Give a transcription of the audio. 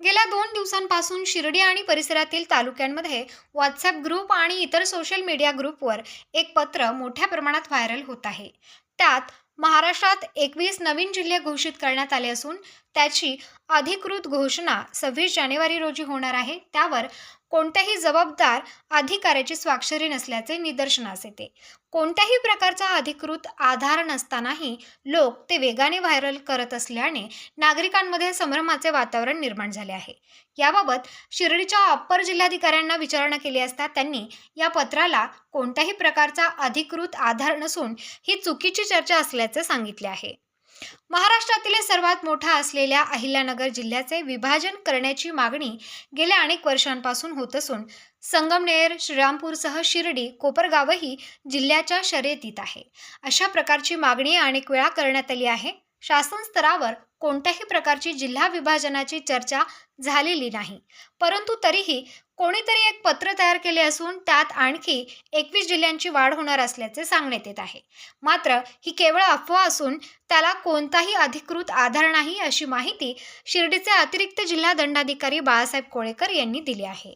गेल्या दोन दिवसांपासून शिर्डी आणि परिसरातील तालुक्यांमध्ये व्हॉट्सॲप ग्रुप आणि इतर सोशल मीडिया ग्रुपवर एक पत्र मोठ्या प्रमाणात व्हायरल होत आहे. त्यात महाराष्ट्रात एकवीस नवीन जिल्हे घोषित करण्यात आले असून त्याची अधिकृत घोषणा सव्वीस जानेवारी रोजी होणार आहे. त्यावर कोणत्याही जबाबदार अधिकाऱ्याची स्वाक्षरी नसल्याचे निदर्शनास येते. कोणत्याही प्रकारचा अधिकृत आधार नसतानाही लोक ते वेगाने व्हायरल करत असल्याने नागरिकांमध्ये संभ्रमाचे वातावरण निर्माण झाले आहे. याबाबत शिर्डीच्या अप्पर जिल्हाधिकाऱ्यांना विचारणा केली असता त्यांनी या पत्राला कोणत्याही प्रकारचा अधिकृत आधार नसून ही चुकीची चर्चा असल्याचे सांगितले आहे. महाराष्ट्रातील सर्वात मोठा असलेल्या अहिल्यानगर जिल्ह्याचे विभाजन करण्याची मागणी गेल्या अनेक वर्षांपासून होत असून संगमनेर श्रीरामपूरसह शिर्डी कोपरगावही जिल्ह्याच्या शर्यतीत आहे. अशा प्रकारची मागणी अनेक वेळा करण्यात आली आहे. शासन स्तरावर कोणत्याही प्रकारची जिल्हा विभाजनाची चर्चा झालेली नाही. परंतु तरीही कोणीतरी एक पत्र तयार केले असून त्यात आणखी एकवीस जिल्ह्यांची वाढ होणार असल्याचे सांगण्यात येत आहे. मात्र ही केवळ अफवा असून त्याला कोणताही अधिकृत आधार नाही अशी माहिती शिर्डीचे अतिरिक्त जिल्हा दंडाधिकारी बाळासाहेब कोळेकर यांनी दिली आहे.